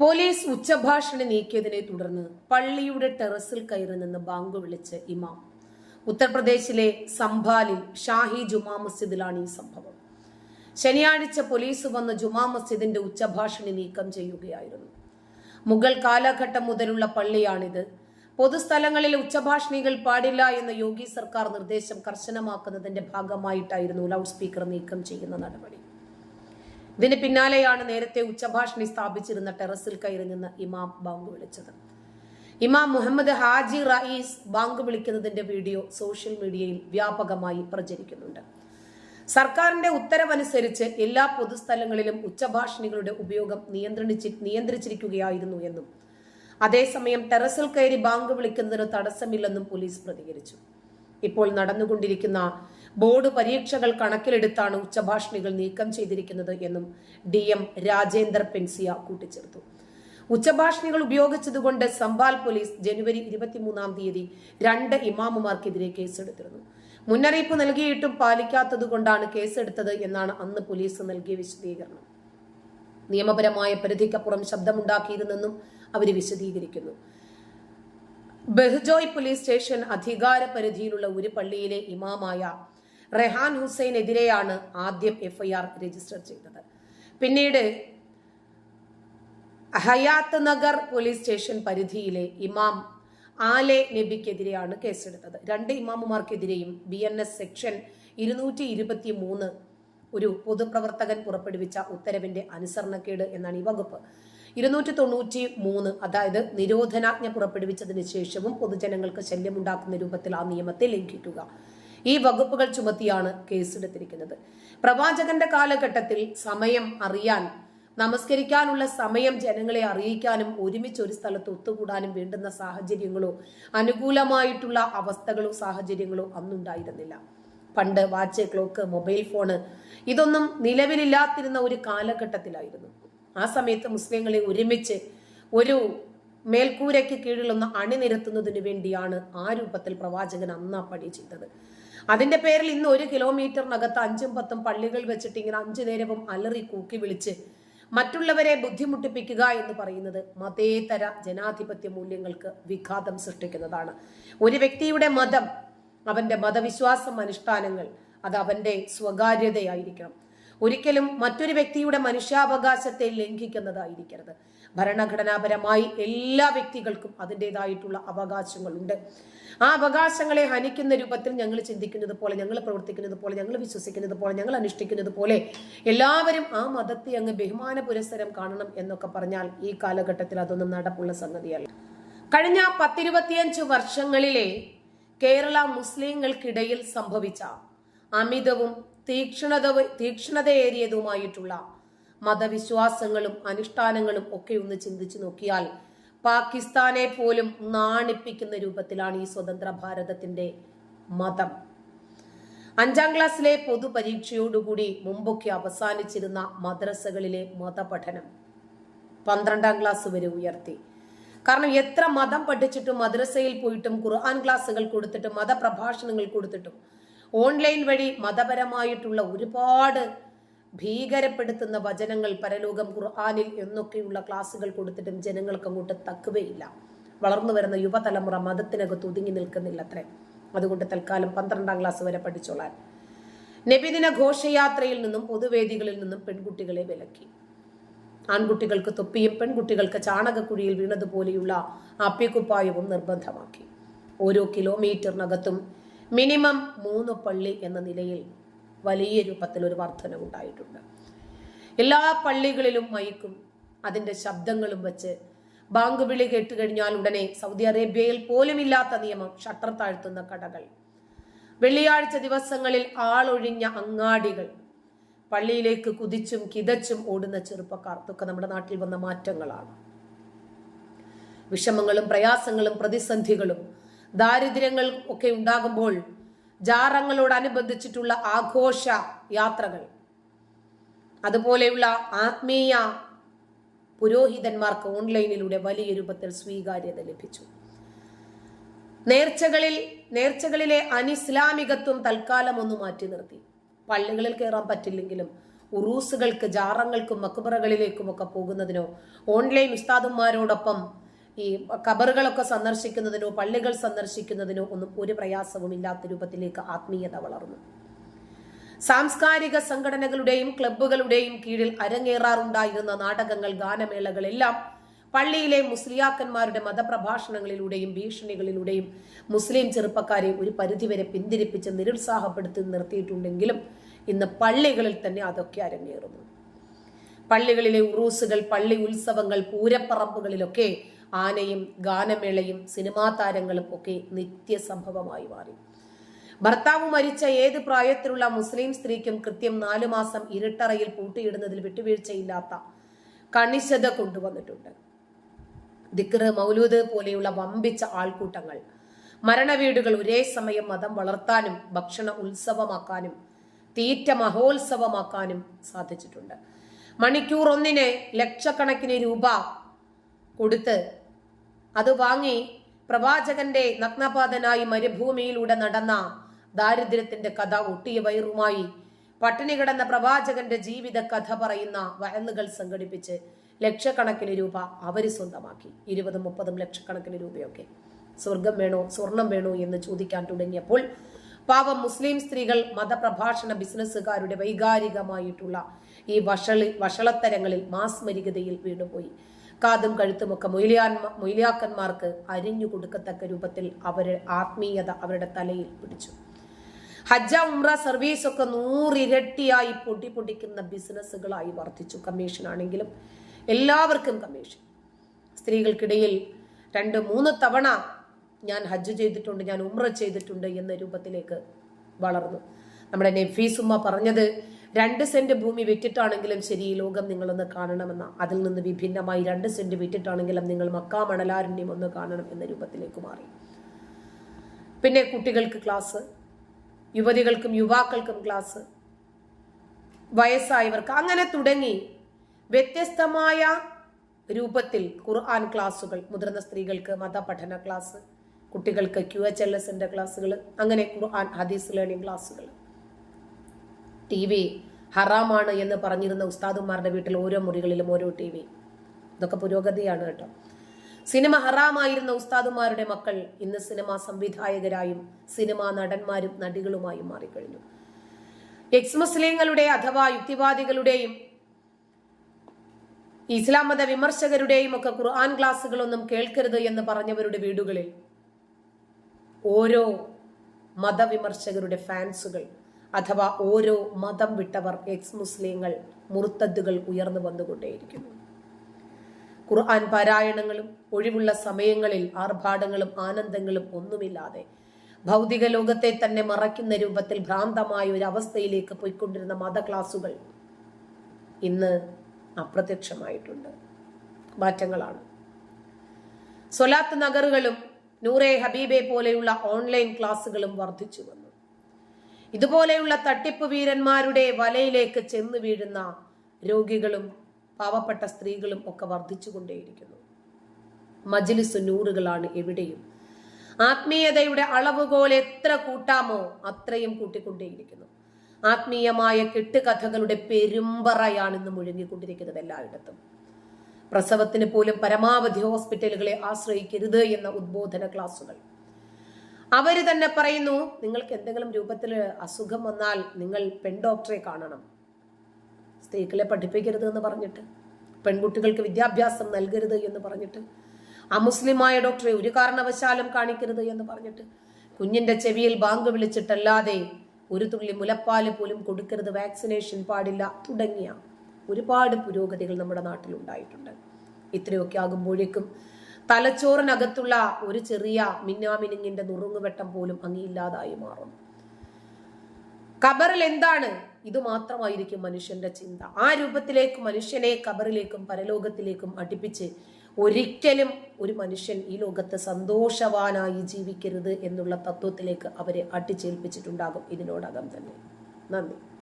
Police ഉച്ചഭാഷണി നീക്കിയതിനെ തുടർന്ന് പള്ളിയുടെ ടെറസിൽ കയറി നിന്ന് ബാങ്ക് വിളിച്ച് ഇമാം. ഉത്തർപ്രദേശിലെ സംഭാലിൽ ഷാഹി ജുമാ മസ്ജിദിലാണ് ഈ സംഭവം. ശനിയാഴ്ച പോലീസ് വന്ന് ജുമാ മസ്ജിദിന്റെ ഉച്ചഭാഷണി നീക്കം ചെയ്യുകയായിരുന്നു. മുഗൾ കാലഘട്ടം മുതലുള്ള പള്ളിയാണിത്. പൊതുസ്ഥലങ്ങളിൽ ഉച്ചഭാഷണികൾ പാടില്ല എന്ന യോഗി സർക്കാർ നിർദ്ദേശം കർശനമാക്കുന്നതിന്റെ ഭാഗമായിട്ടായിരുന്നു ലൗഡ് സ്പീക്കർ നീക്കം ചെയ്യുന്ന നടപടി. ഇതിന് പിന്നാലെയാണ് നേരത്തെ ഉച്ചഭാഷണി സ്ഥാപിച്ചിരുന്ന ടെറസിൽ കയറി നിന്ന് ഇമാം ബാങ്ക് വിളിച്ചത്. ഇമാം മുഹമ്മദ് ഹാജി റയീസ് ബാങ്ക് വിളിക്കുന്നതിന്റെ വീഡിയോ സോഷ്യൽ മീഡിയയിൽ വ്യാപകമായി പ്രചരിക്കുന്നുണ്ട്. സർക്കാരിന്റെ ഉത്തരവനുസരിച്ച് എല്ലാ പൊതുസ്ഥലങ്ങളിലും ഉച്ചഭാഷണികളുടെ ഉപയോഗം നിയന്ത്രണിച്ച് നിയന്ത്രിച്ചിരിക്കുകയായിരുന്നു എന്നും അതേസമയം ടെറസിൽ കയറി ബാങ്ക് വിളിക്കുന്നതിന് തടസ്സമില്ലെന്നും പോലീസ് പ്രതികരിച്ചു. ഇപ്പോൾ നടന്നുകൊണ്ടിരിക്കുന്ന ബോർഡ് പരീക്ഷകൾ കണക്കിലെടുത്താണ് ഉച്ചഭാഷണികൾ നീക്കം ചെയ്തിരിക്കുന്നത് എന്നും ഡി എം രാജേന്ദർ പെൻസിയ കൂട്ടിച്ചേർത്തു. ഉച്ചഭാഷണികൾ ഉപയോഗിച്ചതുകൊണ്ട് സംബാൽ പോലീസ് ജനുവരി ഇരുപത്തിമൂന്നാം തീയതി രണ്ട് ഇമാമുമാർക്കെതിരെ കേസെടുത്തിരുന്നു. മുന്നറിയിപ്പ് നൽകിയിട്ടും പാലിക്കാത്തതുകൊണ്ടാണ് കേസെടുത്തത് എന്നാണ് അന്ന് പോലീസ് നൽകിയ വിശദീകരണം. നിയമപരമായ പരിധിക്കപ്പുറം ശബ്ദമുണ്ടാക്കിയിരുന്നെന്നും അവർ വിശദീകരിക്കുന്നു. ബെഹ്ജോയ് പോലീസ് സ്റ്റേഷൻ അധികാര പരിധിയിലുള്ള ഒരു പള്ളിയിലെ ഇമാമായ റെഹാൻ ഹുസൈനെതിരെയാണ് ആദ്യം എഫ്ഐആർ രജിസ്റ്റർ ചെയ്തത്. പിന്നീട് ഹയാത്ത് നഗർ പോലീസ് സ്റ്റേഷൻ പരിധിയിലെ ഇമാം ആലെ നബിക്കെതിരെയാണ് കേസെടുത്തത്. രണ്ട് ഇമാമുമാർക്കെതിരെയും ബി എൻ എസ് സെക്ഷൻ ഇരുന്നൂറ്റി ഇരുപത്തി മൂന്ന് ഒരു പൊതുപ്രവർത്തകൻ പുറപ്പെടുവിച്ച ഉത്തരവിന്റെ അനുസരണക്കേട് എന്നാണ് ഈ വകുപ്പ്. ഇരുന്നൂറ്റി തൊണ്ണൂറ്റി മൂന്ന് അതായത് നിരോധനാജ്ഞ പുറപ്പെടുവിച്ചതിന് ശേഷവും പൊതുജനങ്ങൾക്ക് ശല്യമുണ്ടാക്കുന്ന രൂപത്തിൽ ആ നിയമത്തെ ലംഘിക്കുക. ഈ വകുപ്പുകൾ ചുമത്തിയാണ് കേസെടുത്തിരിക്കുന്നത്. പ്രവാചകന്റെ കാലഘട്ടത്തിൽ സമയം അറിയാൻ നമസ്കരിക്കാനുള്ള സമയം ജനങ്ങളെ അറിയിക്കാനും ഒരുമിച്ച് ഒരു സ്ഥലത്ത് ഒത്തുകൂടാനും വേണ്ടുന്ന സാഹചര്യങ്ങളോ അനുകൂലമായിട്ടുള്ള അവസ്ഥകളോ സാഹചര്യങ്ങളോ അന്നുണ്ടായിരുന്നില്ല. പണ്ട് വാച്ച് ക്ലോക്ക് മൊബൈൽ ഫോണ് ഇതൊന്നും നിലവിലില്ലാത്തിരുന്ന ഒരു കാലഘട്ടത്തിലായിരുന്നു. ആ സമയത്ത് മുസ്ലിങ്ങളെ ഒരുമിച്ച് ഒരു മേൽക്കൂരയ്ക്ക് കീഴിലൊന്ന് അണിനിരത്തുന്നതിന് വേണ്ടിയാണ് ആ രൂപത്തിൽ പ്രവാചകൻ അന്ന് ആ പണി ചെയ്തത്. അതിന്റെ പേരിൽ ഇന്ന് ഒരു കിലോമീറ്ററിനകത്ത് അഞ്ചും പത്തും പള്ളികൾ വെച്ചിട്ട് ഇങ്ങനെ അഞ്ചു നേരവും അലറി കൂക്കി വിളിച്ച് മറ്റുള്ളവരെ ബുദ്ധിമുട്ടിപ്പിക്കുക എന്ന് പറയുന്നത് മതേതര ജനാധിപത്യ മൂല്യങ്ങൾക്ക് വിഘാതം സൃഷ്ടിക്കുന്നതാണ്. ഒരു വ്യക്തിയുടെ മതം അവന്റെ മതവിശ്വാസം അനുഷ്ഠാനങ്ങൾ അത് അവന്റെ സ്വകാര്യതയായിരിക്കണം. ഒരിക്കലും മറ്റൊരു വ്യക്തിയുടെ മനുഷ്യാവകാശത്തെ ലംഘിക്കുന്നതായിരിക്കരുത്. ഭരണഘടനാപരമായി എല്ലാ വ്യക്തികൾക്കും അതിന്റെതായിട്ടുള്ള അവകാശങ്ങളുണ്ട്. ആ അവകാശങ്ങളെ ഹനിക്കുന്ന രൂപത്തിൽ ഞങ്ങൾ ചിന്തിക്കുന്നത് പോലെ ഞങ്ങൾ പ്രവർത്തിക്കുന്നത് പോലെ ഞങ്ങൾ വിശ്വസിക്കുന്നത് പോലെ ഞങ്ങൾ അനുഷ്ഠിക്കുന്നത് പോലെ എല്ലാവരും ആ മതത്തെ അങ്ങ് ബഹുമാന പുരസ്സരം കാണണം എന്നൊക്കെ പറഞ്ഞാൽ ഈ കാലഘട്ടത്തിൽ അതൊന്നും നടപ്പുള്ള സംഗതിയല്ല. കഴിഞ്ഞ പത്തിരുപത്തിയഞ്ച് വർഷങ്ങളിലെ കേരള മുസ്ലിങ്ങൾക്കിടയിൽ സംഭവിച്ച അമിതവും തീക്ഷ്ണത തീക്ഷ്ണതയേറിയതുമായിട്ടുള്ള മതവിശ്വാസങ്ങളും അനുഷ്ഠാനങ്ങളും ഒക്കെ ഒന്ന് ചിന്തിച്ചു നോക്കിയാൽ പാകിസ്ഥാനെ പോലും നാണിപ്പിക്കുന്ന രൂപത്തിലാണ് ഈ സ്വതന്ത്ര ഭാരതത്തിന്റെ മതം. അഞ്ചാം ക്ലാസ്സിലെ പൊതുപരീക്ഷയോടുകൂടി മുമ്പൊക്കെ അവസാനിച്ചിരുന്ന മദ്രസകളിലെ മതപഠനം പന്ത്രണ്ടാം ക്ലാസ് വരെ ഉയർത്തി. കാരണം എത്ര മതം പഠിച്ചിട്ടും മദ്രസയിൽ പോയിട്ടും ഖുർആൻ ക്ലാസ്സുകൾ കൊടുത്തിട്ടും മതപ്രഭാഷണങ്ങൾ കൊടുത്തിട്ടും ഓൺലൈൻ വഴി മതപരമായിട്ടുള്ള ഒരുപാട് ഭീകരപ്പെടുത്തുന്ന വചനങ്ങൾ പരലോകം ഖുർആാനിൽ എന്നൊക്കെയുള്ള ക്ലാസ്സുകൾ കൊടുത്തിട്ടും ജനങ്ങൾക്ക് അങ്ങോട്ട് തക്കുകയില്ല. വളർന്നു വരുന്ന യുവതലമുറ മതത്തിനകത്ത് ഒതുങ്ങി നിൽക്കുന്നില്ല നിൽക്കുന്നില്ലത്രേ. അതുകൊണ്ട് തൽക്കാലം പന്ത്രണ്ടാം ക്ലാസ് വരെ പഠിച്ചോളാൻ. നബിദിന ഘോഷയാത്രയിൽ നിന്നും പൊതുവേദികളിൽ നിന്നും പെൺകുട്ടികളെ വിലക്കി. ആൺകുട്ടികൾക്ക് തൊപ്പിയും പെൺകുട്ടികൾക്ക് ചാണകക്കുഴിയിൽ വീണതുപോലെയുള്ള അപ്പിക്കുപ്പായവും നിർബന്ധമാക്കി. ഓരോ കിലോമീറ്ററിനകത്തും മിനിമം മൂന്ന് പള്ളി എന്ന നിലയിൽ വലിയ രൂപത്തിൽ ഒരു വർധനവുണ്ടായിട്ടുണ്ട് എല്ലാ പള്ളികളിലും മയക്കും അതിന്റെ ശബ്ദങ്ങളും വെച്ച് ബാങ്ക് വിളി കേട്ട് കഴിഞ്ഞാൽ ഉടനെ സൗദി അറേബ്യയിൽ പോലും ഇല്ലാത്ത നിയമം ഷട്ടർ താഴ്ത്തുന്ന കടകൾ. വെള്ളിയാഴ്ച ദിവസങ്ങളിൽ ആളൊഴിഞ്ഞ അങ്ങാടികൾ. പള്ളിയിലേക്ക് കുതിച്ചും കിതച്ചും ഓടുന്ന ചെറുപ്പക്കാർ. ഇതൊക്കെ നമ്മുടെ നാട്ടിൽ വന്ന മാറ്റങ്ങളാണ്. വിഷമങ്ങളും പ്രയാസങ്ങളും പ്രതിസന്ധികളും ദാരിദ്ര്യങ്ങൾ ഒക്കെ ഉണ്ടാകുമ്പോൾ ജാറങ്ങളോടനുബന്ധിച്ചിട്ടുള്ള ആഘോഷ യാത്രകൾ. അതുപോലെയുള്ള ആത്മീയ പുരോഹിതന്മാർക്ക് ഓൺലൈനിലൂടെ വലിയ രൂപത്തിൽ സ്വീകാര്യത ലഭിച്ചു. നേർച്ചകളിൽ നേർച്ചകളിലെ അനിസ്ലാമികത്വം തൽക്കാലം ഒന്ന് മാറ്റി നിർത്തി. പള്ളികളിൽ കയറാൻ പറ്റില്ലെങ്കിലും ഉറൂസുകൾക്ക് ജാറങ്ങൾക്കും മക്കുബറകളിലേക്കുമൊക്കെ പോകുന്നതിനോ ഓൺലൈൻ ഉസ്താദന്മാരോടൊപ്പം ഈ കബറുകളൊക്കെ സന്ദർശിക്കുന്നതിനോ പള്ളികൾ സന്ദർശിക്കുന്നതിനോ ഒന്നും ഒരു പ്രയാസവും ഇല്ലാത്ത രൂപത്തിലേക്ക് ആത്മീയത വളർന്നു. സാംസ്കാരിക സംഘടനകളുടെയും ക്ലബ്ബുകളുടെയും കീഴിൽ അരങ്ങേറാറുണ്ടായിരുന്ന നാടകങ്ങൾ ഗാനമേളകളെല്ലാം പള്ളിയിലെ മുസ്ലിയാക്കന്മാരുടെ മതപ്രഭാഷണങ്ങളിലൂടെയും ഭീഷണികളിലൂടെയും മുസ്ലിം ചെറുപ്പക്കാരെ ഒരു പരിധിവരെ പിന്തിരിപ്പിച്ച് നിരുത്സാഹപ്പെടുത്തി നിർത്തിയിട്ടുണ്ടെങ്കിലും ഇന്ന് പള്ളികളിൽ തന്നെ അതൊക്കെ അരങ്ങേറുന്നു. പള്ളികളിലെ ഉറൂസുകൾ പള്ളി ഉത്സവങ്ങൾ പൂരപ്പറമ്പുകളിലൊക്കെ ആനയും ഗാനമേളയും സിനിമാ താരങ്ങളും ഒക്കെ നിത്യസംഭവമായി മാറി. ഭർത്താവ് മരിച്ച ഏത് പ്രായത്തിലുള്ള മുസ്ലിം സ്ത്രീക്കും കൃത്യം നാലു മാസം ഇരുട്ടറയിൽ പൂട്ടിയിടുന്നതിൽ വിട്ടുവീഴ്ചയില്ലാത്ത കണിശത കൊണ്ടുവന്നിട്ടുണ്ട്. ദിക്റ് മൗലൂദ് പോലെയുള്ള വമ്പിച്ച ആൾക്കൂട്ടങ്ങൾ മരണവീടുകൾ ഒരേ സമയം മതം വളർത്താനും ഭക്ഷണ ഉത്സവമാക്കാനും തീറ്റ മഹോത്സവമാക്കാനും സാധിച്ചിട്ടുണ്ട്. മണിക്കൂർ ഒന്നിന് ലക്ഷക്കണക്കിന് രൂപ കൊടുത്ത് അത് വാങ്ങി പ്രവാചകന്റെ നഗ്നപാതനായി മരുഭൂമിയിലൂടെ നടന്ന ദാരിദ്ര്യത്തിന്റെ കഥ ഒട്ടിയ വയറുമായി പട്ടിണി കിടന്ന പ്രവാചകന്റെ ജീവിത കഥ പറയുന്ന വയന്നുകൾ സംഘടിപ്പിച്ച് ലക്ഷക്കണക്കിന് രൂപ അവർ സ്വന്തമാക്കി. ഇരുപതും മുപ്പതും ലക്ഷക്കണക്കിന് രൂപയൊക്കെ. സ്വർഗം വേണോ സ്വർണം വേണോ എന്ന് ചോദിക്കാൻ തുടങ്ങിയപ്പോൾ പാവം മുസ്ലിം സ്ത്രീകൾ മതപ്രഭാഷണ ബിസിനസ്സുകാരുടെ വൈകാരികമായിട്ടുള്ള ഈ വഷളി വഷളത്തരങ്ങളിൽ മാസ്മരികതയിൽ വീണുപോയി. കാതും കഴുത്തുമൊക്കെ മൊയ്ലിയാൻ മൊയ്ലിയാക്കന്മാർക്ക് അരിഞ്ഞു കൊടുക്കത്തക്ക രൂപത്തിൽ അവർ ആത്മീയത അവരുടെ തലയിൽ പിടിച്ചു. ഹജ്ജ ഉംറ സർവീസ് ഒക്കെ നൂറിരട്ടിയായി പൊടി പൊടിക്കുന്ന ബിസിനസ്സുകളായി വർദ്ധിച്ചു. കമ്മീഷൻ ആണെങ്കിലും എല്ലാവർക്കും കമ്മീഷൻ. സ്ത്രീകൾക്കിടയിൽ രണ്ട് മൂന്ന് തവണ ഞാൻ ഹജ്ജ് ചെയ്തിട്ടുണ്ട് ഞാൻ ഉംറ ചെയ്തിട്ടുണ്ട് എന്ന രൂപത്തിലേക്ക് വളർന്നു. നമ്മുടെ നെഫീസുമ്മ പറഞ്ഞത് രണ്ട് സെന്റ് ഭൂമി വിറ്റിട്ടാണെങ്കിലും ശരി ഈ ലോകം നിങ്ങളൊന്ന് കാണണമെന്ന. അതിൽ നിന്ന് വിഭിന്നമായി രണ്ട് സെന്റ് വിറ്റിട്ടാണെങ്കിലും നിങ്ങൾ മക്കാ മണലാരണ്യം ഒന്ന് കാണണം എന്ന രൂപത്തിലേക്ക് മാറി. പിന്നെ കുട്ടികൾക്ക് ക്ലാസ് യുവതികൾക്കും യുവാക്കൾക്കും ക്ലാസ് വയസ്സായവർക്ക് അങ്ങനെ തുടങ്ങി. വ്യത്യസ്തമായ രൂപത്തിൽ ഖുർആൻ ക്ലാസ്സുകൾ മുതിർന്ന സ്ത്രീകൾക്ക് മതപഠന ക്ലാസ് കുട്ടികൾക്ക് ക്യു എച്ച് എൽ എസിന്റെ ക്ലാസ്സുകൾ അങ്ങനെ ഖുർആൻ ഹദീസ് ലേണിംഗ് ക്ലാസ്സുകൾ ടി വി ഹറാമാണ് എന്ന് പറഞ്ഞിരുന്ന ഉസ്താദുമാരുടെ വീട്ടിൽ ഓരോ മുറികളിലും ഓരോ ടി വി. ഇതൊക്കെ പുരോഗതിയാണ് കേട്ടോ. സിനിമ ഹറാമായിരുന്ന ഉസ്താദുമാരുടെ മക്കൾ ഇന്ന് സിനിമാ സംവിധായകരായും സിനിമാ നടന്മാരും നടികളുമായും മാറിക്കഴിഞ്ഞു. എക്സ് മുസ്ലിങ്ങളുടെ അഥവാ യുക്തിവാദികളുടെയും ഇസ്ലാം മത വിമർശകരുടെയും ഒക്കെ ഖുർആൻ ക്ലാസ്സുകളൊന്നും കേൾക്കരുത് എന്ന് പറഞ്ഞവരുടെ വീടുകളിൽ ഓരോ മതവിമർശകരുടെ ഫാൻസുകൾ അഥവാ ഓരോ മതം വിട്ടവർ എക്സ് മുസ്ലിങ്ങൾ മുർത്തദ്ദുകൾ ഉയർന്നു വന്നുകൊണ്ടേയിരിക്കുന്നു. ഖുർആൻ പാരായണങ്ങളും ഒഴിവുള്ള സമയങ്ങളിൽ ആർഭാടങ്ങളും ആനന്ദങ്ങളും ഒന്നുമില്ലാതെ ഭൗതിക ലോകത്തെ തന്നെ മറയ്ക്കുന്ന രൂപത്തിൽ ഭ്രാന്തമായ ഒരു അവസ്ഥയിലേക്ക് പോയിക്കൊണ്ടിരുന്ന മത ക്ലാസുകൾ ഇന്ന് അപ്രത്യക്ഷമായിട്ടുണ്ട്. മാറ്റങ്ങളാണ്. സൊലാത്ത് നഗറുകളും നൂറെ ഹബീബെ പോലെയുള്ള ഓൺലൈൻ ക്ലാസ്സുകളും വർദ്ധിച്ചു വന്നു. ഇതുപോലെയുള്ള തട്ടിപ്പ് വീരന്മാരുടെ വലയിലേക്ക് ചെന്ന് വീഴുന്ന രോഗികളും പാവപ്പെട്ട സ്ത്രീകളും ഒക്കെ വർദ്ധിച്ചുകൊണ്ടേയിരിക്കുന്നു. മജിലിസ് നൂറുകളാണ് എവിടെയും. ആത്മീയതയുടെ അളവുകോൽ എത്ര കൂട്ടാമോ അത്രയും കൂട്ടിക്കൊണ്ടേയിരിക്കുന്നു. ആത്മീയമായ കെട്ടുകഥകളുടെ പെരുമ്പറയാണ് ഇന്ന് മുഴങ്ങിക്കൊണ്ടിരിക്കുന്നത് എല്ലായിടത്തും. പ്രസവത്തിന് പോലും പരമാവധി ഹോസ്പിറ്റലുകളെ ആശ്രയിക്കരുത് എന്ന ഉദ്ബോധന ക്ലാസുകൾ. അവർ തന്നെ പറയുന്നു നിങ്ങൾക്ക് എന്തെങ്കിലും രൂപത്തിൽ അസുഖം വന്നാൽ നിങ്ങൾ പെൺ ഡോക്ടറെ കാണണം. സ്ത്രീകളെ പഠിപ്പിക്കരുത് എന്ന് പറഞ്ഞിട്ട് പെൺകുട്ടികൾക്ക് വിദ്യാഭ്യാസം നൽകരുത് എന്ന് പറഞ്ഞിട്ട് അമുസ്ലിമായ ഡോക്ടറെ ഒരു കാരണവശാലും കാണിക്കരുത് എന്ന് പറഞ്ഞിട്ട് കുഞ്ഞിന്റെ ചെവിയിൽ ബാങ്ക് വിളിച്ചിട്ടല്ലാതെ ഒരു തുള്ളി മുലപ്പാൽ പോലും കൊടുക്കരുത് വാക്സിനേഷൻ പാടില്ല തുടങ്ങിയ ഒരുപാട് പുരോഗതികൾ നമ്മുടെ നാട്ടിൽ ഉണ്ടായിട്ടുണ്ട് ഇത്രയൊക്കെ ആകുമ്പോഴേക്കും തലച്ചോറിനകത്തുള്ള ഒരു ചെറിയ മിന്നാമിനുങ്ങിന്റെ നുറുങ്ങുവെട്ടം പോലും അങ്ങിയില്ലാതായി മാറും കബറിൽ എന്താണ്? ഇത് മാത്രമായിരിക്കും മനുഷ്യന്റെ ചിന്ത. ആ രൂപത്തിലേക്ക് മനുഷ്യനെ കബറിലേക്കും പരലോകത്തിലേക്കും അടുപ്പിച്ച് ഒരിക്കലും ഒരു മനുഷ്യൻ ഈ ലോകത്ത് സന്തോഷവാനായി ജീവിക്കരുത് എന്നുള്ള തത്വത്തിലേക്ക് അവരെ അട്ടിച്ചേൽപ്പിച്ചിട്ടുണ്ടാകും ഇതിനോടകം തന്നെ. നന്ദി.